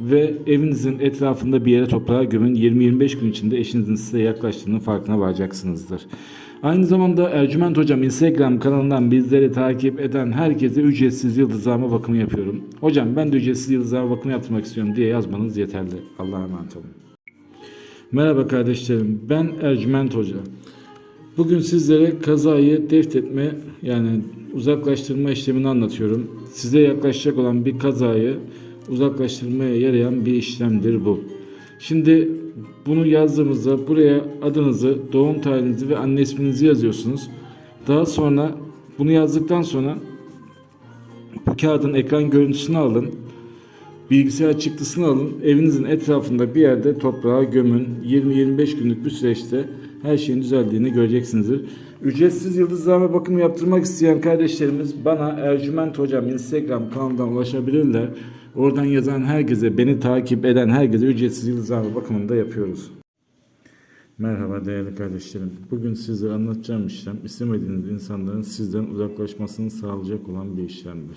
ve evinizin etrafında bir yere toprağa gömün. 20-25 gün içinde eşinizin size yaklaştığının farkına varacaksınızdır. Aynı zamanda Ercüment Hocam Instagram kanalından bizleri takip eden herkese ücretsiz yıldızlama bakımı yapıyorum. Hocam ben de ücretsiz yıldızlama bakımı yaptırmak istiyorum diye yazmanız yeterli. Allah'a emanet olun. Merhaba kardeşlerim ben Ercüment Hoca. Bugün sizlere kazayı deftetme yani uzaklaştırma işlemini anlatıyorum. Size yaklaşacak olan bir kazayı uzaklaştırmaya yarayan bir işlemdir bu. Şimdi bunu yazdığımızda buraya adınızı, doğum tarihinizi ve anne isminizi yazıyorsunuz. Daha sonra bunu yazdıktan sonra bu kağıdın ekran görüntüsünü alın. Bilgisayar çıktısını alın. Evinizin etrafında bir yerde toprağa gömün. 20-25 günlük bir süreçte her şeyin düzeldiğini göreceksinizdir. Ücretsiz yıldızlama bakımı yaptırmak isteyen kardeşlerimiz bana Ercüment Hocam Instagram kanalından ulaşabilirler. Oradan yazan herkese, beni takip eden herkese ücretsiz yıldızlama bakımını da yapıyoruz. Merhaba değerli kardeşlerim. Bugün sizlere anlatacağım işlem istemediğiniz insanların sizden uzaklaşmasını sağlayacak olan bir işlemdir.